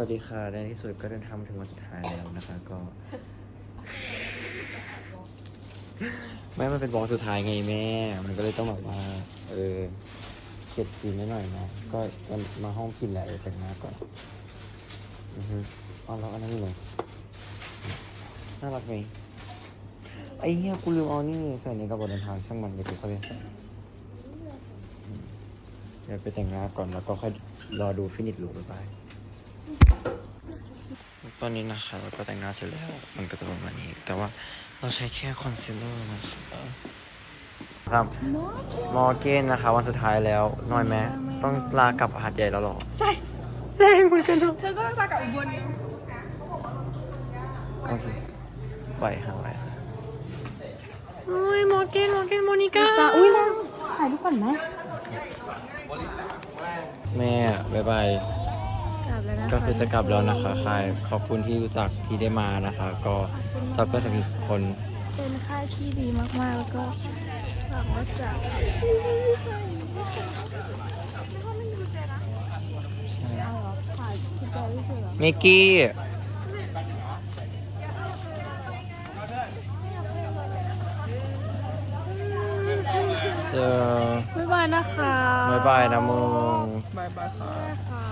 วัสดีค่ะในที่สุดก็เดินทางมาถึงวันสุดท้ายแล้วนะคะก็ ไม่มันเป็นวอลสุดท้ายไงแม่ มันก็เลยต้องแบบว่า เออเข็ดกินนิดหน่อยนะก็มาห้องพิมพ์แหละเออแต่งหน้าก่อนอือฮึเอาแล้วอันนั้นเลยน่ารักไหมไอ้เหี้ยกูลืมเอานี่ใส่ในกระเป๋าเดินทางช่างมันเดี๋ยวกูค่อยไปใส่เดี๋ยวไปแต่งหน้าก่อนแล้วก็ค่อยรอดูฟินิชลุคบ๊ายบาย ตอนนี้นะคะเราก็แต่งหน้าเสร็จแล้ว มันก็จะประมาณนี้ แต่ว่าเราใช้แค่คอนซีลเลอร์นะคะครับมอร์เกนนะคะ วันสุดท้ายแล้วน้อยไหมต้องลากลับหาดใหญ่แล้วเหรอ ใช่แรงเหมือนกันเนอะเธอก็มากับอุบลโอเคไหวค่ะไหวค่ะโอ้ยมอร์เกนมอร์เกนโมนิก้าอุ้ยนะถ่ายรูปก่อนไหมแม่บายบาย กลับแล้วนะก็คือจะกลับแล้วนะคะใครขอบคุณที่รู้จักที่ได้มานะคะ ก็ซับเพื่อนสนิททุกคน เป็นค่ายที่ดีมากๆ แล้วก็หวังว่าจะเอาเหรอถ่ายพี่แกรู้สึกเหรอมิกกี้เจอบ๊ายบายนะคะบายบายนะมึงบายบายค่ะ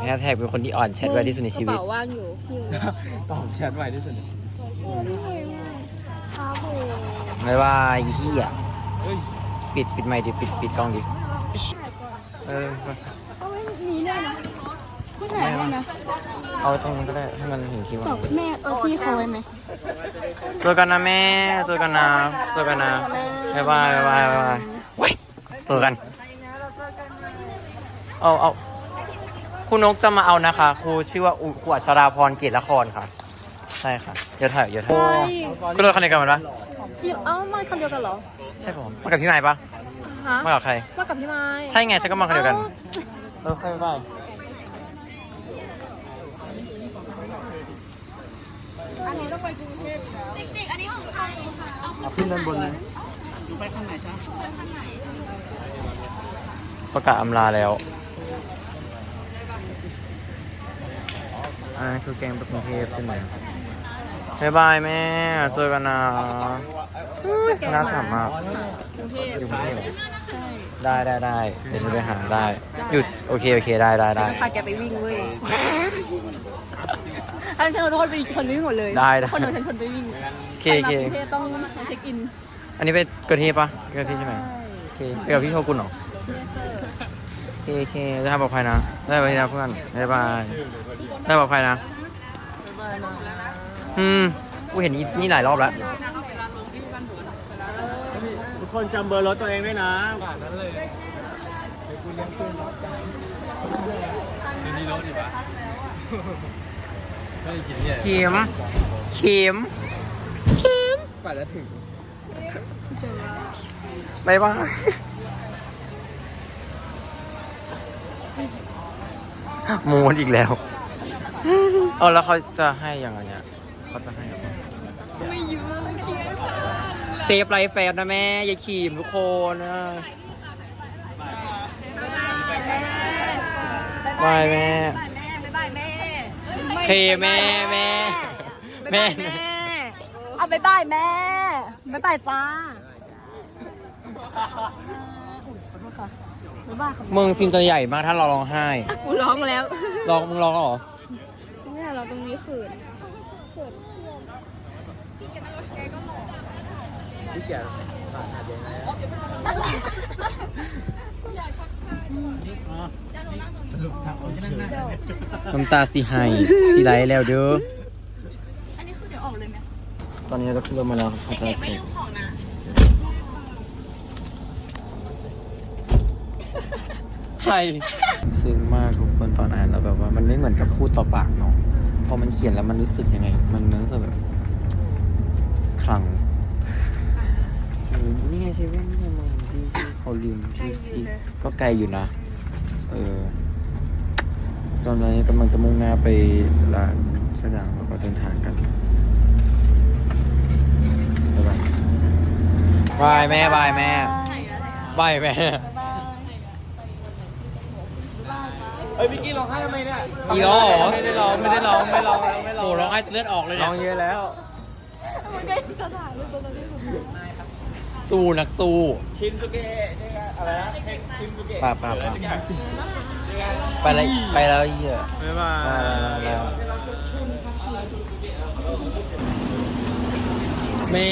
แฮชแท็กเป็นคนที่อ่อนแชทไวที่สุดในชีวิตกระเป๋าว่างอยู่พี่ตอบแชทไวที่สุดครับผมบายบายอีเหี้ยปิดปิดไมค์ดิปิดปิดกล้องดิเออเอาไว้นี้ได้นะไม่ถ่ายได้นะเอาตรงนั้นก็ได้ให้มันเห็นคิวสองแม่เออพี่เขาไว้ไหมเจอกันนะแม่เจอกันนะเจอกันนะบายบายบายบายบายบายเว้ยเจอกันเอาเอา ครูนกจะมาเอานะคะ ครูชื่อว่าอุครูอัชราพรเกียรติละครค่ะ ใช่ค่ะเดี๋ยวถ่ายเดี๋ยวถ่ายก็เลยคันเดียวกันมั้ยพี่เอ้ามาคนเดียวกันเหรอใช่ผมมากับพี่ไม้ปะฮะมากับใครมากับพี่ไม้ใช่ไงฉันก็มาคนเดียวกันเออใครบ้างเอาขึ้นด้านบนเลยไปข้างไหนจ๊ะประกาศอำลาแล้ว อันนั้นคือแกงไปกรุงเทพใช่ไหมบ๊ายบายแม่เจอกันนะน่าฉ่ำมากกรุงเทพอยู่กรุงเทพเหรอได้ได้ได้เดี๋ยวฉันไปหาได้หยุดโอเคโอเคได้ได้ได้พาแกไปวิ่งเว้ยอันฉันเอาโทษไปคนไปวิ่งหมดเลยได้ได้คนโดนฉันชนไปวิ่งโอเคโอเคไปมากรุงเทพต้องเช็คอิน อันนี้ไปเกิดที่ปะเกิดที่ใช่ไหมโอเคไปกับพี่โชกุนเหรอ โอเคโอเคได้ปลอดภัยนะ ได้ไปนะเพื่อนบ๊ายบายได้ปลอดภัยนะ อืม กูเห็นนี่นี่หลายรอบแล้ว ทุกคนจำเบอร์รถตัวเองด้วยนะเข็มเข็มเข็มป่าจะถึงบายบาย มูนอีกแล้ว เออแล้วเขาจะให้อย่างไรเนี่ยเขาจะให้อะไรไม่เยอะเซฟไลฟ์แฟนนะแม่ อย่าขีมทุกคนนะบายแม่ บ๊ายบายแม่เคแม่แม่แม่เอาบ๊ายบายแม่บ๊ายบายจ้าบ๊ายบายค่ะ มึงซินจะใหญ่มากถ้าเราร้องไห้กูร้องแล้วร้องมึงร้องแล้วเหรอเนี่ยเราตรงนี้เขินพี่เกียรผ่านหาดใหญ่สรุปทางออกเชิญน้ำตาสีไห้สีไหลแล้วเด้ออันนี้คือเดี๋ยวออกเลยไหมตอนนี้เราขึ้นรถมาแล้วครับเด็กไม่ลืมของนะ ใครซึ้งมากทุกคนตอนอ่านแล้วแบบว่ามันไม่เหมือนกับพูดต่อปากเนาะพอมันเขียนแล้วมันรู้สึกยังไง มันมันรู้สึกแบบขลังเออนี่ไงเซเว่นนี่ไงมึงที่ที่เขาลืมที่ที่ก็ไกลอยู่นะ เออ ตอนนี้กำลังจะมุ่งหน้าไปร้านสักอย่างแล้วก็เดินทางกันบ๊ายบายบายแม่บายแม่บายแม่ บ๊ายบาย เฮ้ยพี่กี้ร้องไห้ทำไมเนี่ยอีกแล้วเหรอไม่ได้ร้องไม่ได้ร้องไม่ร้องไม่ร้องโหร้องไห้เลือดออกเลยร้เนี่องยเยอะแล้ว มันก็จะถ่ายรูปตรงนี้สู้นักสู้ชินสุเกะนี่ไงอะไรนะชินสุเกะป่าป่าป่าไปแล้วไปแล้วเหี้ยบ๊ายบาไปแล้วไปยแล้วแม่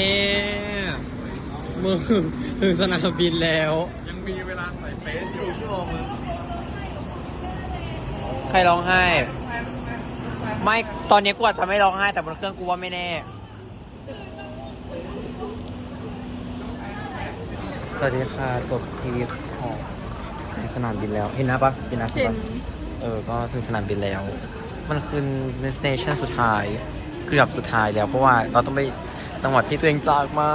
มึงถึงสนามบินแล้ว ยังมีเวลาใส่เฟซสี่ชั่วโมงมึง ใครร้องไห้ ไม่ ตอนนี้กูอาจจะไม่ร้องไห้ แต่บนเครื่องกูว่าไม่แน่ สวัสดีค่ะจบทีวีของสนามบินแล้ว เห็นนะปะเห็นนะใช่เห็นปะเออ ก็ถึงสนามบินแล้ว มันคือสเตชันสุดท้ายเกือบสุดท้ายแล้ว เพราะว่าเราต้องไปจังหวัดที่ตัวเองจากมา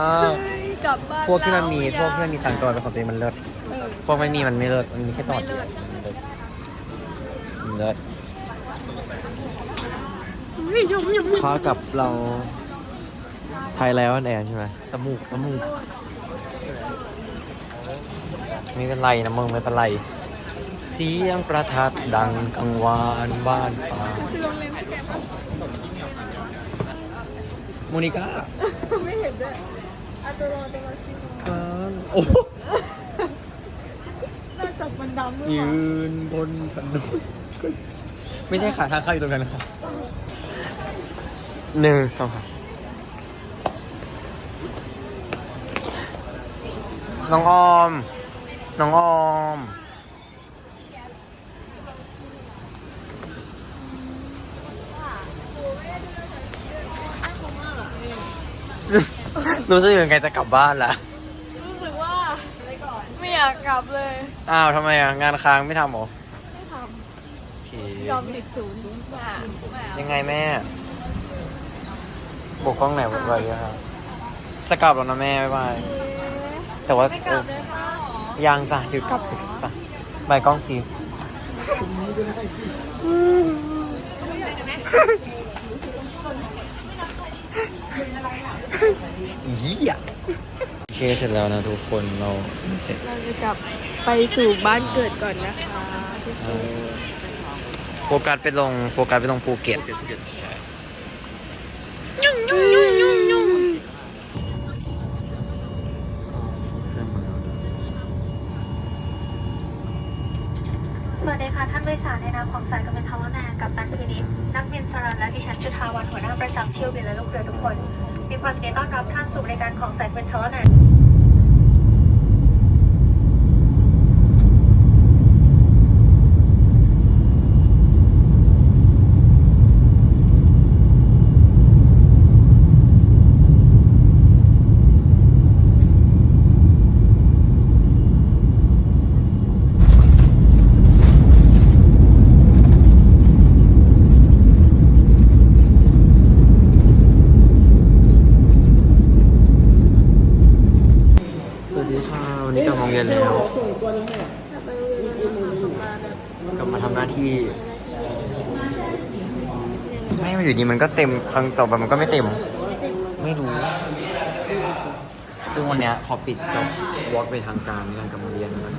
กลับบ้านพวกที่มันมีแล้วพวกที่มันมีต่างจังหวัดเป็นของตัวเองมันเลิศเออพวกไม่มีมันไม่เลิศ มันมีแค่จังหวัดเดียวไม่เลิศมัน เลิศเฮ้ยยมยมพากับเราไทยแล้วแอนใช่ไหมจมูกจมูกไม่เป็นไรนะมึงไม่เป็นไร เสียงประทัดดังกังวานบ้านป่าคือโรงเรียนแกปะโมนิก้าไม่เห็นด้วยอาจจะรอจะมาซิโโอ้โหน่าจะมันดำด้วยยืวะนบนถนน ไม่ใช่ขาทางเข้าอยู่ตรงนั้นครับหนึ่งสองสามน้องออม น้องออม รู้สึกยังไงจะกลับบ้านล่ะ รู้สึกว่า ไม่อยากกลับเลย อ้าวทำไมอะ งานค้างไม่ทำเหรอไม่ทโอเคำ ยอมติดศูนย์มายังไงแม่ บกกล้องไหนไว้อะครับจะกลับแล้วนะแม่บ๊ายบายแต่ว่าไม่กลับเลยค่ะเออยังจ้ะเดี๋ยวกลับจ้ะบายกล้องสิอีอะโอเคเสร็จแล้วนะทุกคนเราเสร็จ เราจะกลับไปสู่บ้านเกิดก่อนนะคะทุกคน โฟกัสไปลงโฟกัสไปลงภูเก็ตสวัสดีค่ะ ท่านโดยสารในนามของสายการบินทาวเวอร์แมนกับตันพินิจนักบินสรันและดิฉันจุธาวันหัวหน้าประจำเที่ยวบินและลูกเรือทุกคน มีความยินดีต้อนรับท่านสู่บริการของสายการบินทาวนสวัสดีค่ะ วันนี้กลับโรงเรียนแล้ว กลับมาทำหน้าที่ ไม่มาอยู่ดีมันก็เต็มครั้งต่อไปมันก็ไม่เต็ม ไม่รู้ ซึ่งวันเนี้ยขอปิดกับวอล์กไปทางการในการกลับมาเรียนนะครับ